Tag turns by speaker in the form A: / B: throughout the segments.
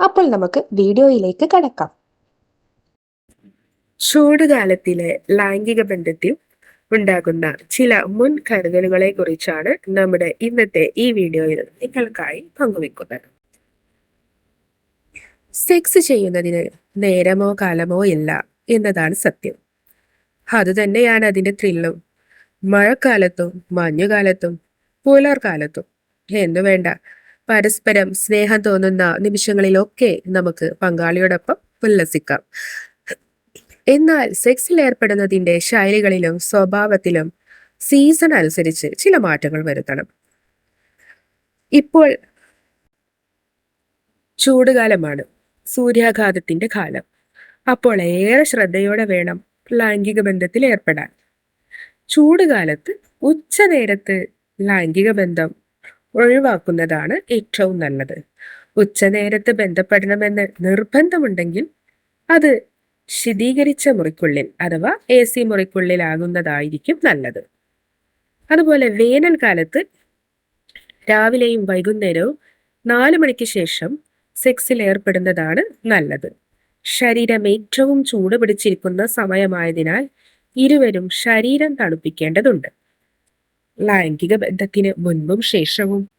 A: അപ്പോൾ നമുക്ക് വീഡിയോയിലേക്ക് കടക്കാം.
B: ചൂടുകാലത്തിലെ ലൈംഗിക ബന്ധത്തിൽ ഉണ്ടാകുന്ന ചില മുൻകരുതലുകളെ കുറിച്ചാണ് നമ്മുടെ ഇന്നത്തെ ഈ വീഡിയോയിൽ നിങ്ങൾക്കായി പങ്കുവെക്കുന്നത് സെക്സ് ചെയ്യുന്നതിന് നേരമോ കാലമോ ഇല്ല എന്നതാണ് സത്യം. അതുതന്നെയാണ് അതിന്റെ ത്രില്ലും മഴക്കാലത്തും മഞ്ഞുകാലത്തും പുലർക്കാലത്തും എന്നു വേണ്ട പരസ്പരം സ്നേഹം തോന്നുന്ന നിമിഷങ്ങളിലൊക്കെ നമുക്ക് പങ്കാളിയോടൊപ്പം ഉല്ലസിക്കാം. എന്നാൽ സെക്സിൽ ഏർപ്പെടുന്നതിന്റെ ശൈലികളിലും സ്വഭാവത്തിലും സീസൺ അനുസരിച്ച് ചില മാറ്റങ്ങൾ വരുത്തണം. ഇപ്പോൾ ചൂടുകാലമാണ് സൂര്യാഘാതത്തിന്റെ കാലം. അപ്പോൾ ഏറെ ശ്രദ്ധയോടെ വേണം ലൈംഗിക ബന്ധത്തിൽ ഏർപ്പെടാൻ. ചൂടുകാലത്ത് ഉച്ചനേരത്ത് ലൈംഗിക ബന്ധം ഒഴിവാക്കുന്നതാണ് ഏറ്റവും നല്ലത്. ഉച്ചനേരത്ത് ബന്ധപ്പെടണമെന്ന് നിർബന്ധമുണ്ടെങ്കിൽ അത് ശീതീകരിച്ച മുറിക്കുള്ളിൽ അഥവാ എ സി മുറിക്കുള്ളിലാകുന്നതായിരിക്കും നല്ലത്. അതുപോലെ വേനൽക്കാലത്ത് രാവിലെയും വൈകുന്നേരവും നാല് മണിക്ക് ശേഷം സെക്സിൽ ഏർപ്പെടുന്നതാണ് നല്ലത്. ശരീരം ഏറ്റവും ചൂട് പിടിച്ചിരിക്കുന്ന സമയമായതിനാൽ ഇരുവരും ശരീരം തണുപ്പിക്കേണ്ടതുണ്ട്. ലൈംഗിക ബന്ധത്തിന് മുൻപും ശേഷവും.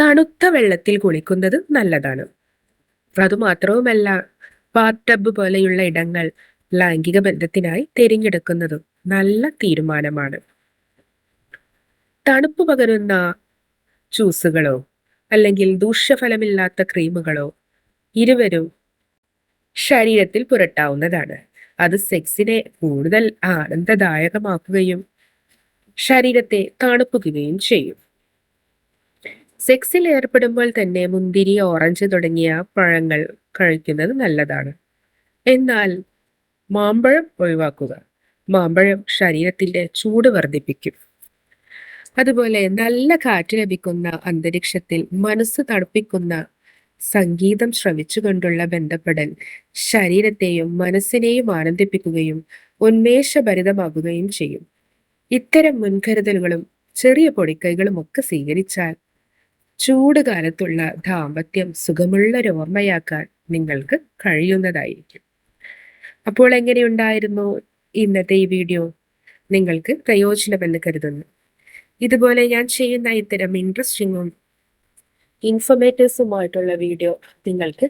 B: തണുത്ത വെള്ളത്തിൽ കുളിക്കുന്നത് നല്ലതാണ്. അതുമാത്രവുമല്ല ബാത്ത് ടബ് പോലെയുള്ള ഇടങ്ങൾ ലൈംഗിക ബന്ധത്തിനായി തിരഞ്ഞെടുക്കുന്നതും നല്ല തീരുമാനമാണ്. തണുപ്പ് പകരുന്ന ജ്യൂസുകളോ അല്ലെങ്കിൽ ദൂഷ്യഫലമില്ലാത്ത ക്രീമുകളോ ഇരുവരും ശരീരത്തിൽ പുരട്ടാവുന്നതാണ്. അത് സെക്സിനെ കൂടുതൽ ആനന്ദദായകമാക്കുകയും ശരീരത്തെ തണുപ്പിക്കുകയും ചെയ്യും. സെക്സിൽ ഏർപ്പെടുമ്പോൾ തന്നെ മുന്തിരി ഓറഞ്ച് തുടങ്ങിയ പഴങ്ങൾ കഴിക്കുന്നത് നല്ലതാണ്. എന്നാൽ മാമ്പഴം ഒഴിവാക്കുക. മാമ്പഴം ശരീരത്തിന്റെ ചൂട് വർദ്ധിപ്പിക്കും. അതുപോലെ നല്ല കാറ്റ് ലഭിക്കുന്ന അന്തരീക്ഷത്തിൽ മനസ്സ് തണുപ്പിക്കുന്ന സംഗീതം ശ്രവിച്ചുകൊണ്ടുള്ള ബന്ധപ്പെടൽ ശരീരത്തെയും മനസ്സിനെയും ആനന്ദിപ്പിക്കുകയും ഉന്മേഷഭരിതമാകുകയും ചെയ്യും. ഇത്തരം മുൻകരുതലുകളും ചെറിയ പൊടിക്കൈകളും ഒക്കെ സ്വീകരിച്ചാൽ ചൂട് കാലത്തുള്ള ദാമ്പത്യം സുഖമുള്ള ഓർമ്മയാക്കാൻ നിങ്ങൾക്ക് കഴിയുന്നതായിരിക്കും. അപ്പോൾ എങ്ങനെയുണ്ടായിരുന്നു ഇന്നത്തെ ഈ വീഡിയോ? നിങ്ങൾക്ക് പ്രയോജനമെന്ന് കരുതുന്നു. ഇതുപോലെ ഞാൻ ചെയ്യുന്ന ഇത്തരം ഇൻട്രസ്റ്റിങ്ങും ഇൻഫർമേറ്റീവ്സുമായിട്ടുള്ള വീഡിയോ നിങ്ങൾക്ക്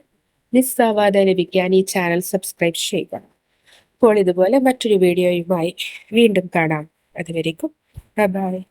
B: മിസ്സാവാതെ ലഭിക്കാൻ ഈ ചാനൽ സബ്സ്ക്രൈബ് ചെയ്യുക. അപ്പോൾ ഇതുപോലെ മറ്റൊരു വീഡിയോയുമായി വീണ്ടും കാണാം. അതുവരേക്കും ബൈ